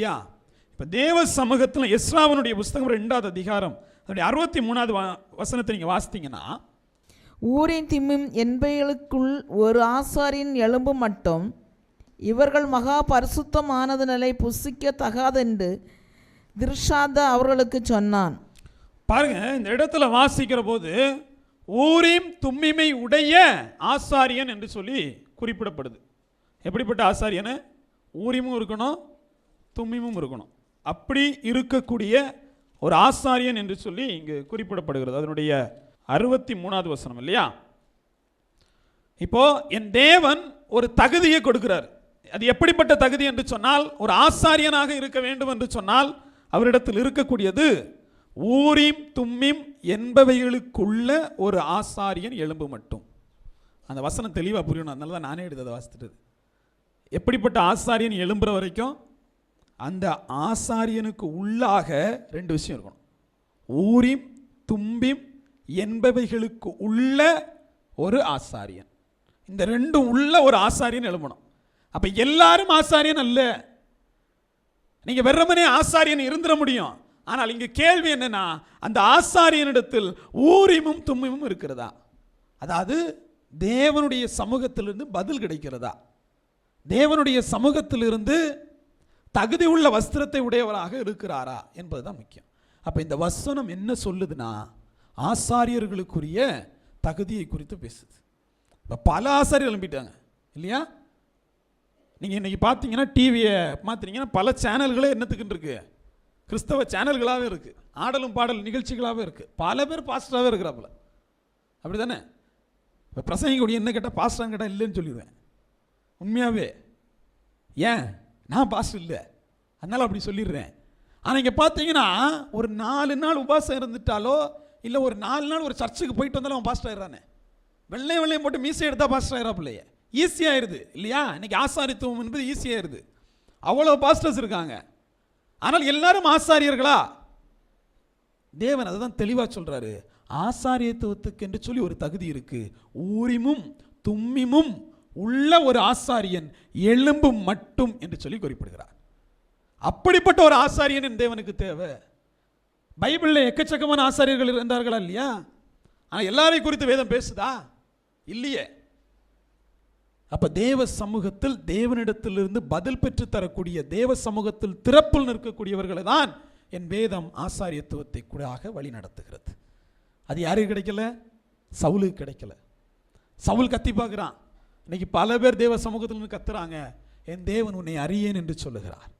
இப்போ தேவ சமூகத்தில் எஸ்ராவனுடைய புஸ்தகம் ரெண்டாவது அதிகாரம் அதனுடைய அறுபத்தி மூணாவது வசனத்தை நீங்கள் வாசித்தீங்கன்னா ஊரின் திம்மும் என்பைகளுக்குள் ஒரு ஆசாரின் எலும்பு மட்டும் இவர்கள் மகா பரிசுத்தமானதினலை புசிக்க தகாதென்று திர்ஷாதா அவர்களுக்கு சொன்னான். பாருங்க இந்த இடத்துல வாசிக்கிற போது ஊரீம் தும்மிமை உடைய ஆசாரியன் என்று சொல்லி குறிப்பிடப்படுது. எப்படிப்பட்ட ஆசாரியனு? ஊரிமும் இருக்கணும் தும்மிமும் இருக்கணும். அப்படி இருக்கக்கூடிய ஒரு ஆசாரியன் என்று சொல்லி இங்கு குறிப்பிடப்படுகிறது. அதனுடைய அறுபத்தி மூணாவது வசனம் இல்லையா? இப்போ என் தேவன் ஒரு தகுதியை கொடுக்கிறார். அது எப்படிப்பட்ட தகுதி என்று சொன்னால் ஒரு ஆசாரியனாக இருக்க வேண்டும் என்று சொன்னால் அவரிடத்தில் இருக்கக்கூடியது ஊரிம் தும்மிம் என்பவைகளுக்குள்ள ஒரு ஆசாரியன் எலும்பு மட்டும். அந்த வசனம் தெளிவாக புரியணும் அதனால தான் நானே எடுத்ததை வாசித்துட்டு எப்படிப்பட்ட ஆசாரியன் எழும்புற வரைக்கும் அந்த ஆசாரியனுக்கு உள்ளாக ரெண்டு விஷயம் இருக்கணும். ஊரிம் தும்பிம் என்பவைகளுக்கு உள்ள ஒரு ஆசாரியன். இந்த ரெண்டும் உள்ள ஒரு ஆசாரியன் எழும்பணும். அப்போ எல்லாரும் ஆசாரியன் அல்ல. நீங்கள் வெறுமனே ஆசாரியன் இருந்துட முடியும். ஆனால் இங்கே கேள்வி என்னென்னா அந்த ஆசாரியனிடத்தில் ஊரிமும் தும்மிமும் இருக்கிறதா? அதாவது தேவனுடைய சமூகத்திலிருந்து பதில் கிடைக்கிறதா? தேவனுடைய சமூகத்திலிருந்து தகுதி உள்ள வஸ்திரத்தை உடையவராக இருக்கிறாரா என்பது தான் முக்கியம். அப்போ இந்த வசனம் என்ன சொல்லுதுன்னா ஆசாரியர்களுக்குரிய தகுதியை குறித்து பேசுது. இப்போ பல ஆசாரியர் எழும்பிட்டாங்க இல்லையா? நீங்கள் இன்றைக்கி பார்த்தீங்கன்னா டிவியை மாற்றினீங்கன்னா பல சேனல்களே என்னத்துக்குன்னு இருக்குது கிறிஸ்தவ சேனல்களாகவே இருக்குது ஆடலும் பாடல் நிகழ்ச்சிகளாகவே இருக்குது பல பேர் பாஸ்டராகவே இருக்கிறாப்புல. அப்படி தானே இப்போ பிரசங்கிக்கூடிய என்ன கேட்டால் பாஸ்டரான்னு கேட்டால் இல்லைன்னு சொல்லிடுவேன். உண்மையாகவே ஏன்? நான் பாஸ்டர் இல்லை. அதனால் அப்படி சொல்லிடுறேன். ஆனால் இங்கே பார்த்தீங்கன்னா ஒரு நாலு நாள் உபாசம் இருந்துட்டாலோ இல்லை ஒரு நாலு நாள் ஒரு சர்ச்சுக்கு போயிட்டு வந்தாலும் அவன் பாஸ்டர் ஆயிடுறானே. வெள்ளையும் வெள்ளையும் போட்டு மீசை எடுத்தால் பாஸ்டர் ஆயிராப்பிள்ளையே ஈஸியாயிருது இல்லையா? இன்னைக்கு ஆசாரித்துவம் என்பது ஈஸியாயிருது அவ்வளோ பாஸ்டர்ஸ் இருக்காங்க. ஆனால் எல்லாரும் ஆசாரியர்களா? தேவன் அதை தான் தெளிவாக சொல்கிறாரு ஆசாரியத்துவத்துக்கு என்று சொல்லி ஒரு தகுதி இருக்குது ஊரிமும் தும்மிமும் உள்ள ஒரு ஆசாரியன் எலும்பும் மட்டும் என்று சொல்லி குறிப்பிடுகிறார். அப்படிப்பட்ட ஒரு ஆசாரியன் என் தேவனுக்கு தேவை. பைபிளில் எக்கச்சக்கமான ஆசாரியர்கள் இருந்தார்களா இல்லையா? ஆனால் எல்லாரையும் குறித்து வேதம் பேசுதா? இல்லையே. அப்போ தேவ சமூகத்தில் தேவனிடத்திலிருந்து பதில் பெற்று தரக்கூடிய தேவ சமூகத்தில் திறப்பில் நிற்கக்கூடியவர்களை தான் என் வேதம் ஆசாரியத்துவத்தை கூடாக வழி நடத்துகிறது. அது யாருக்கு கிடைக்கல? சவுலுக்கு கிடைக்கல. சவுல் கத்தி பார்க்குறான். இன்னைக்கு பல பேர் தேவ சமூகத்தில் கத்துறாங்க. என் தேவன் உன்னை அறியேன் என்று சொல்லுகிறார்.